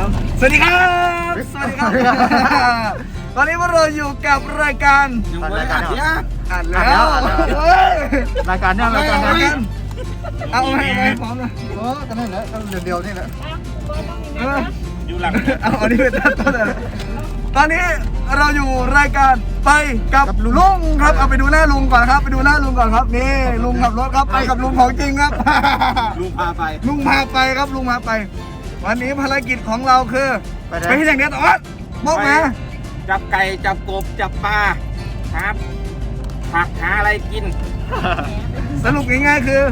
สามสามสวัสดีครับ สวัสดีครับ ตอนนี้พวกเราอยู่กับรายการยังไม่อัดเนี่ยอ่านแล้ว เฮ้ยรายการเนี่ยรายการรายเนี่กายรเอาให้ให้พร้อมนะโอ้กันนั่นแหละเดียวเดียวนี่แหละเอออยู่หลังเอาอันนี้เป็นต้นต้นเลยตอนนี้เราอยู่รายการไปกับลุงครับ เอาไปดูหน้าลุงก่อนครับ ไปดูหน้าลุงก่อนครับ นี่ลุงขับรถครับ ไปกับลุงของจริงครับ ลุงพาไป ลุงพาไปครับลุงพาไป วันนี้ภารกิจของเราคือไปไหน ไปที่ไหนเนี่ยตอดบอกมา จับไก่จับกบจับปลาครับผักหาอะไรกิน สรุปง่ายๆคือ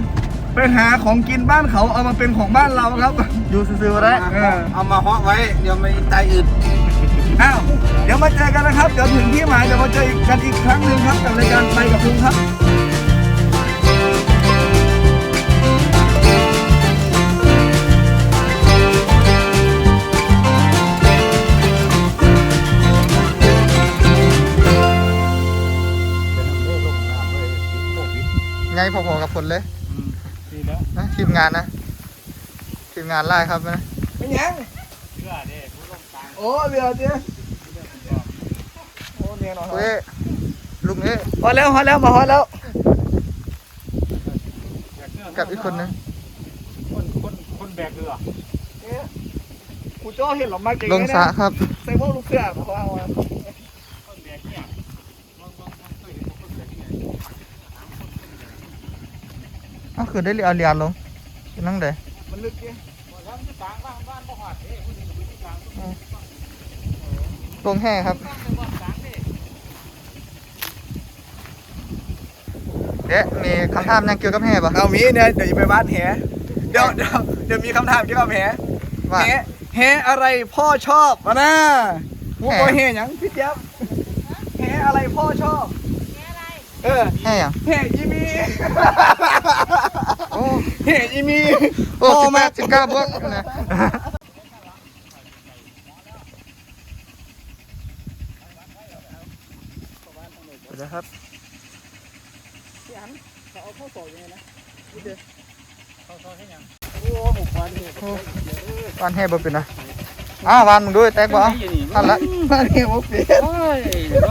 ไปหาของกินบ้านเขาเอามาเป็นของบ้านเราครับ อยู่ซื่อๆได้เออ เอามาเหาะไว้ เดี๋ยวไม่ใจอื่นอ้าวเดี๋ยวมาเจอกันนะครับ เดี๋ยวถึงที่หมายเดี๋ยวมาเจอกันอีกครั้งหนึ่งครับกับรายการไปกับลุงครับ ไงพอๆกับผลเลยดีแล้วนะทีมงานนะ ทีมงานไล่ครับนะเป็นยังเชื่อเด้ผู้ลงกลางโอ้เรือเจ๊โอ้เนี่ยหน่อยเว้ยลุงเอ๊ะฮอตแล้วฮอตแล้วมาฮอตแล้ว กับอีกคนนึงคนคนคนแบกเรือกูจ้อเห็นหรอมาเก่งลงสระครับใส่พวกลูกเสือมาเอา คนแบกเนี่ยลองลองเคยเห็นคนแบกที่ไหน อ้าวคือได้เรียเอาเรียนลงนั่งเด้มันลึกเจ๊บอกแล้วมันจะกลางบ้านบ้านบ่หอดเด้ผู้หญิงผู้หญิงกลางต้องแห่ครับเด้เอ๊ะมีคำถามยังเกี่ยวกับแห่ปะเอามีเนี่ยเดี๋ยวจะไปบ้านแหเดี๋ยวเดี๋ยวเดี๋ยวมีคำถามเกี่ยวกับแหว่าแหแหอะไรพ่อชอบมานะมูโกแหหยังพี่เจี๊ยบแหอะไรพ่อชอบเออ แห่ยังแหอีมี อ้แหอีมีโอ้พ่สิบแปมาดสิบเก้าบวกนะเดี๋ยวครับเอาข้าวสอยยังไงนะเขาเขาให้ยังโอ้หมูปลาเนี่ยโอ้วานแห่บ่เป็นนะอ้าววานมึงด้วยแตกบ่เอาทันละปลาเนี่ยหมูเปียกโอ้ย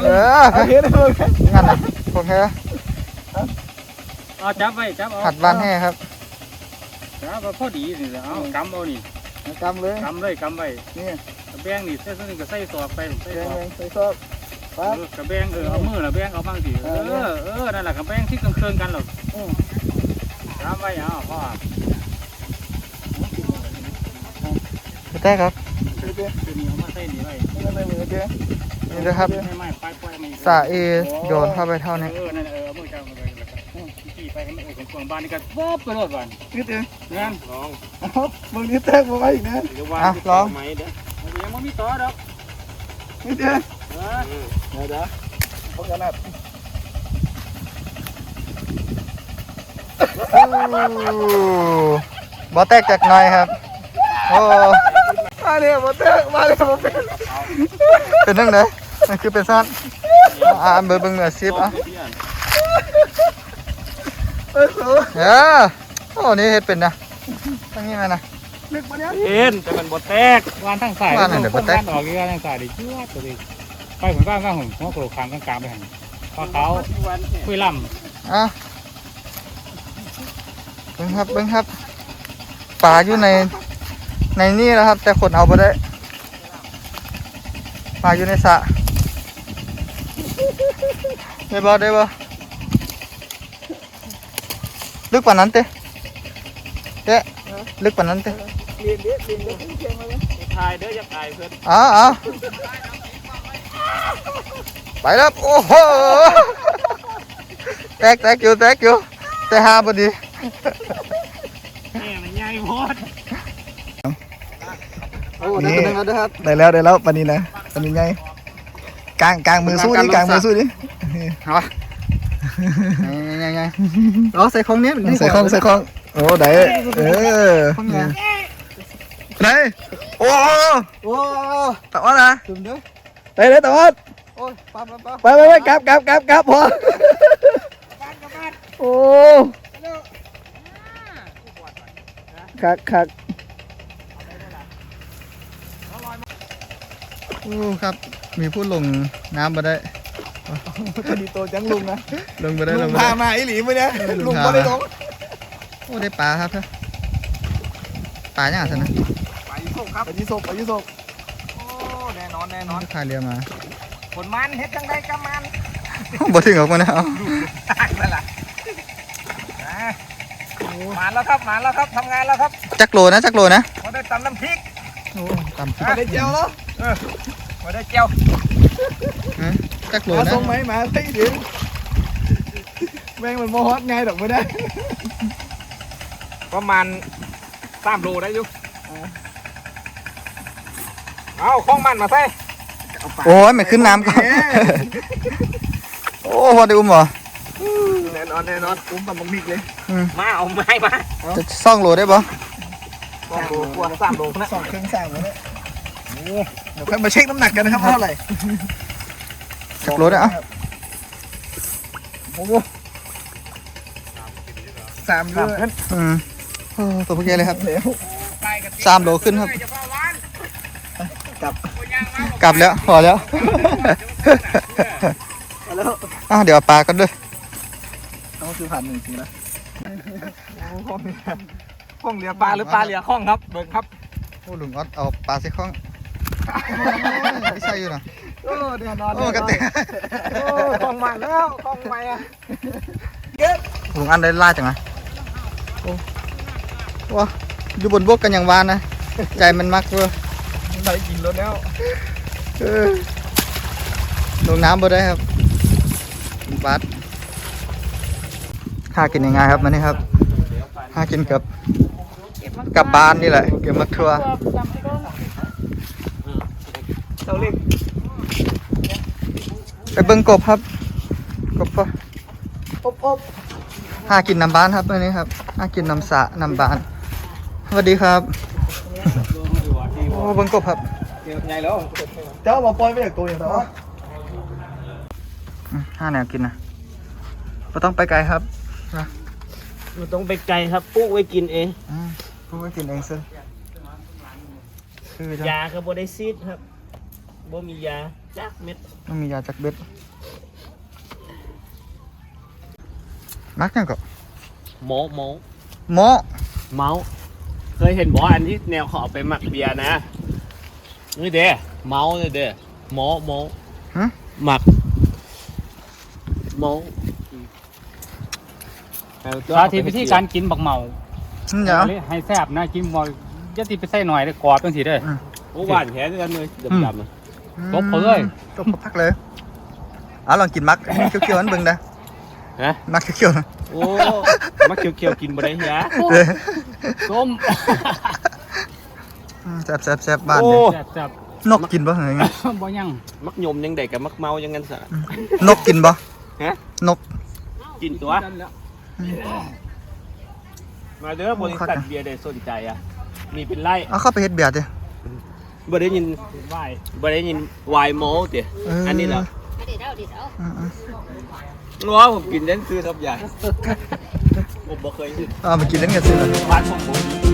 เออเอาเห็นเลยงั้นนะพวกแห่เอาจับไว้จับเอาหัดวานแห่ครับ จับเอาพอดีนี่แหละเอากำเอานี่กำเลยกำเลยกำไว้นี่กระแบงนี่ใส่ส่วนหนึงก็ใส่สอบไปใส่แดสอบงใส่ซอบเออกระแบงเออเอามือละแบงเอาบ้างสิเออเออนั่นแหละกระแบงที่เครื่องๆกันหรอกจำไว้เอาพ่อแตกครับตัวนี้เอามาใส่นี่ไว้ไม่ไม่มือเจ๊นี่นะครับไม่ไม่ปล่อยปล่อยมันสาเอโยนเข้าไปเท่านี้ ไปให้มันเออของบ้านนี่ก็ป๊บไปรถบ้านนี่เจ๊นั่นลองเอามึงนี่แตกมาไว้อีกนะเดี๋ยววางอะลอง ไหมเด้อยังไม่มีต่อดอกนี่เจ๊เออเดี๋ยวเดี๋ยวพบกันนะบ่แตกจากหน่อยครับ โอ้มาเนี่ยมาแตกมาเนี่ยมาเป็นเป็นเรื่องไหนนั่นคือเป็นสั้นอ่าเบอร์เบิ่งเหนือซิปอะ เออเออโอ้นี่เฮ็ดเป็นนะตั้งนี้ไหมนะลึกมาเนี่ยเอ็นแต่มันบ่แตกวานทั้งสายว่านนั่นเดี๋ยวบ่แตกออกอีกแล้วทั้งสายดิชั่วตัวดิไปผมบ้านข้างผมหัวกระโหลกคางกลางๆไปหันพอเขาคุยล่ำอะเบิ่งครับเบิ่งครับปลาอยู่ในในนี่แล้วครับ แต่คนเอาไปได้ปลาอยู่ในสระได้บ่ได้บ่ ลึกกว่านั้นเต้เต้ลึกกว่านั้นเต้เรียนเด็กเรียนเด็กเก่งมาเลยถ่ายเด้ออย่าถ่ายเพื่อนอ้าวอ้าวไปแล้วโอ้โหแตกแตกอยู่แตกอยู่แต่หาพอดีนี่มันใหญ่โพดโอ้ได้ตัวหนึงแล้วเด้ครับได้แล้วได้แล้วปานนี้นะปานนี้ไงกางกางมือสู้ดิกางมือสู้ดิเอา ไงไงอ๋อใส่ของนี้ใส่ข้องใส่ข้องโอ้ได้เออของไงได้โอ้โอ้ตะวันนะถึงเด้อได้เลยตะวันโอ้ยปั๊บปั๊บปั๊บไปไปไปกลับกลับกลับกลับพอโอ้คักคักโอ้ครับ มีผู้ลงน้ำมาได้ พอดีโตจังลุงนะลงมาได้ลลุงงมาพาได้ มาไอหลีมาเนี่ยลุลุงพาก็ได้ลงโอ้ได้ปลาครับท่านปลาอย่างไรนะไปยี่สกครับไปยี่สกไปยี่สกโอ้แน่นอนแน่นอนพายเรือมา ผลมันเฮ็ดจังได้กับมันบ่ถึงออกมานะเอานั่นและมาแล้วครับมาแล้วครับทำงานแล้วครับจักโลนะจักโลนะมาได้ตำน้ำพริก โอ้ตำพริกมาได้เจียวแล้วเออมาได้เจียวฮะ จักโลมานะส่งไหมมาได้ถึงแม่งมันโมฮอตไงดอกไม่ได้ ประมาณสามโลได้อยู่เอาข้องมันมาใส่โอ้ยไม่ขึ้นน้ำก่อนโอ้พอได้อุ้มเหรอแน่นอนแน่นอนอุ้มตำน้ำพริกเลยมาเอาไม้มาจะซ่องโลได้ปะสองโลกว่าสามโลนะสองเครื่องสามแล้วเนี่ยโอ้เดี๋ยวค่อยมาเช็คน้ำหนักกันนะครับว่าเท่าไหร่ จักโลได้เอะโอ้โหสามเรืออืมโอ้ตัวพวกแกเลยครับเร็วสามโลขึ้นครับ กลับ กลับแล้วพอแล้วมาแล้วอ้าวเดี๋ยวเอาปลากันด้วยต้องซื้อผ่านหนึ่งทีนะโอ้ห้องเรือห้องเรือปลาหรือปลาเหลือข้องครับเบิ่งครับโอ้ลุงออดเอาปลาใส่ข้องไม่ใช่อยู่นะ โอ้แน่นอนโอ้กระเตงโอ้ห้องมันแล้วห้องใหม่อะลุงอันได้ล่าจังไงโอ้ว้าอยู่บนบกกันอย่างวานนะใจมันมักเว้ยได้กินรถแล้วเออลงน้ำบ่ได้ครับบัดหากินยังไงครับมันนี่ครับหากินกับกับบ้านนี่แหละเก็บมักทัวเราเรียก ไปเบิ่งกบครับ กบปะอบอบหากินน้ำบ้านครับอันนี้ครับหากินน้ำสระน้ำบ้านสวัสดีครับโอ้เบิ่งกบครับใหญ่แล้วเจ้าบอกปล่อยไปจากตัวอย่างเดียวอืมห้าแนวกินนะเราต้องไปไกลครับนะมันต้องไปไกลครับปลูกไว้กินเองอืมพวกไปกินเองซิคือจะยาก็บ่ได้ซีดครับ บ่มียาจักเม็ดต้องมียาจากเบ็ดมักยังก็หมอหมอหมอเมาเคยเห็นบ่อันที่แนวเขาเอาไปหมักเบียร์นะนี่เด้เมาเนี่ยเด้หมอหมอฮะหมักหมอเอาตัวสาธิตวิธีการกินบักเมาอืมเดี๋ยว ให้แซ่บนะกินบ่จะติไปใส่หน่อยได้กรอบจังซี่เด้อ โอ้หวานแขนกันเลยดำๆอะ ตบเขาเลยตบเขาพักเลยเอาลองกินมักเขียวๆอันเบิ่งนะฮะมักเขียวๆนะโอ้มาเขียวๆกินบ่ได้เหี้ยเด้อส้มอืมแซ่บแซ่บแซ่บบ้านโอ้เนี่ยแซ่บนกกินบ่หรือไงๆบ่ยังมักยมยังได้กับมักเมายังงั้นซะนกกินบ่ฮะนกกินตัวมาเด้อบริษัทเบียร์ได้สนใจอะมีเป็นไร่เอาเข้าไปเฮ็ดเบียร์ดิ บ่ได้ยินไหว้บ่ได้ยินวายโมติเอออั อันนี้เหรออืมรู้วผมกินเล่นซื้อทับใหญ่ผมบ่เคยเห็นๆเอามากินเล่นกันสิเลยบ้านของผม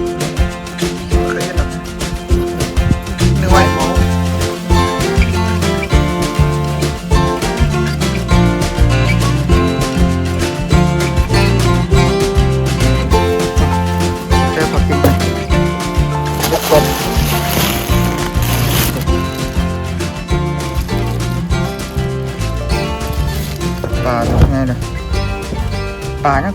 ปลาเนี่ย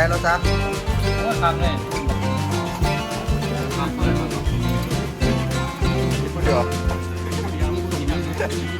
ซะโอ้ทำเลยทำเปิดมาพูดเดียวเดี๋ยว